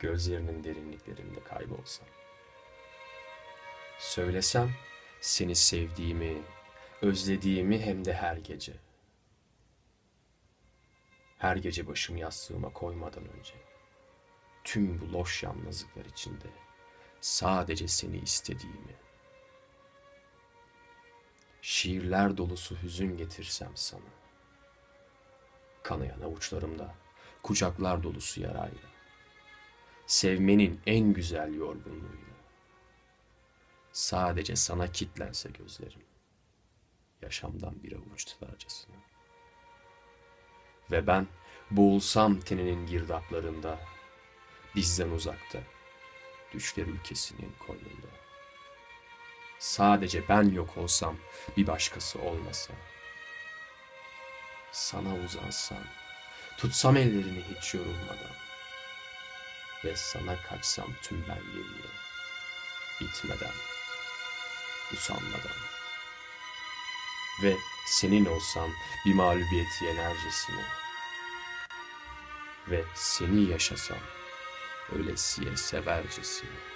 gözlerinin derinliklerinde kaybolsam. Söylesem seni sevdiğimi, özlediğimi hem de her gece. Her gece başımı yastığıma koymadan önce. Tüm bu loş yalnızlıklar içinde sadece seni istediğimi. Şiirler dolusu hüzün getirsem sana. Kanayan avuçlarımda kucaklar dolusu yarayla. Sevmenin en güzel yorgunluğuyla. Sadece sana kitlense gözlerim. Yaşamdan bir avuç tutarcasına. Ve ben boğulsam teninin girdaplarında, bizden uzakta, düşler ülkesinin koynunda. Sadece ben yok olsam, bir başkası olmasa. Sana uzansam, tutsam ellerini hiç yorulmadan. Ve sana kaçsam tüm benliğimle, bitmeden, usanmadan. Ve senin olsam bir mağlubiyeti yenercesine. Ve seni yaşasam, ölesiye severcesine.